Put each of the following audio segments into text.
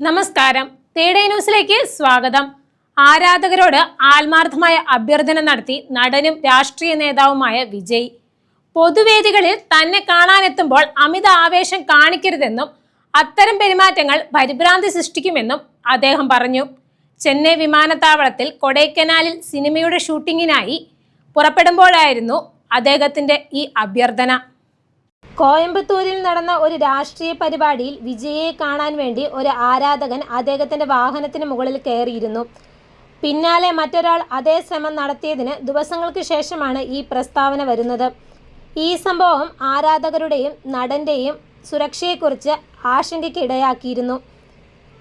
നമസ്കാരം. തേടേ ന്യൂസിലേക്ക് സ്വാഗതം. ആരാധകരോട് ആത്മാർത്ഥമായ അഭ്യർത്ഥന നടത്തി നടനും രാഷ്ട്രീയ നേതാവുമായ വിജയ്. പൊതുവേദികളിൽ തന്നെ കാണാനെത്തുമ്പോൾ അമിത ആവേശം കാണിക്കരുതെന്നും അത്തരം പെരുമാറ്റങ്ങൾ പരിഭ്രാന്തി സൃഷ്ടിക്കുമെന്നും അദ്ദേഹം പറഞ്ഞു. ചെന്നൈ വിമാനത്താവളത്തിൽ കൊടൈക്കനാലിൽ സിനിമയുടെ ഷൂട്ടിങ്ങിനായി പുറപ്പെടുമ്പോഴായിരുന്നു അദ്ദേഹത്തിന്റെ ഈ അഭ്യർത്ഥന. കോയമ്പത്തൂരിൽ നടന്ന ഒരു രാഷ്ട്രീയ പരിപാടിയിൽ വിജയയെ കാണാൻ വേണ്ടി ഒരു ആരാധകൻ അദ്ദേഹത്തിന്റെ വാഹനത്തിന് മുകളിൽ കയറിയിരുന്നു. പിന്നാലെ മറ്റൊരാൾ അതേ ശ്രമം നടത്തിയതിന് ദിവസങ്ങൾക്ക് ശേഷമാണ് ഈ പ്രസ്താവന വരുന്നത്. ഈ സംഭവം ആരാധകരുടെയും നടന്റെയും സുരക്ഷയെക്കുറിച്ച് ആശങ്കയ്ക്ക് ഇടയാക്കിയിരുന്നു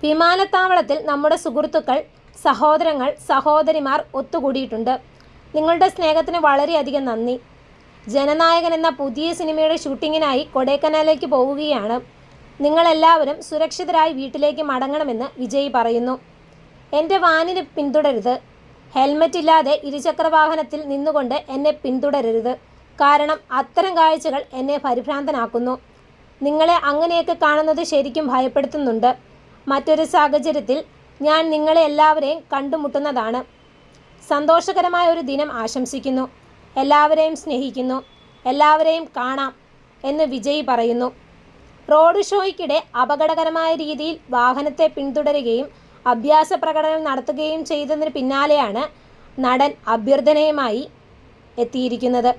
വിമാനത്താവളത്തിൽ നമ്മുടെ സുഹൃത്തുക്കൾ സഹോദരങ്ങൾ സഹോദരിമാർ ഒത്തുകൂടിയിട്ടുണ്ട്. നിങ്ങളുടെ സ്നേഹത്തിന് വളരെയധികം നന്ദി. ജനനായകൻ എന്ന പുതിയ സിനിമയുടെ ഷൂട്ടിങ്ങിനായി കൊടൈക്കനാലിലേക്ക് പോവുകയാണ്. നിങ്ങളെല്ലാവരും സുരക്ഷിതരായി വീട്ടിലേക്ക് മടങ്ങണമെന്ന് വിജയ് പറയുന്നു. എന്റെ വാനിന് പിന്തുടരുത്. ഹെൽമറ്റ് ഇല്ലാതെ ഇരുചക്ര വാഹനത്തിൽ നിന്നുകൊണ്ട് എന്നെ പിന്തുടരരുത്. കാരണം അത്തരം കാഴ്ചകൾ എന്നെ പരിഭ്രാന്തനാക്കുന്നു. നിങ്ങളെ അങ്ങനെയൊക്കെ കാണുന്നത് ശരിക്കും ഭയപ്പെടുത്തുന്നുണ്ട്. മറ്റൊരു സാഹചര്യത്തിൽ ഞാൻ നിങ്ങളെ എല്ലാവരെയും കണ്ടുമുട്ടുന്നതാണ്. സന്തോഷകരമായ ഒരു ദിനം ആശംസിക്കുന്നു. എല്ലാവരെയും സ്നേഹിക്കുന്നു. എല്ലാവരെയും കാണാം എന്ന് വിജയ് പറയുന്നു. റോഡ് ഷോയ്ക്കിടെ അപകടകരമായ രീതിയിൽ വാഹനത്തെ പിന്തുടരുകയും അഭ്യാസ പ്രകടനം നടത്തുകയും ചെയ്തതിന് പിന്നാലെയാണ് നടൻ അഭ്യർത്ഥനയുമായി എത്തിയിരിക്കുന്നത്.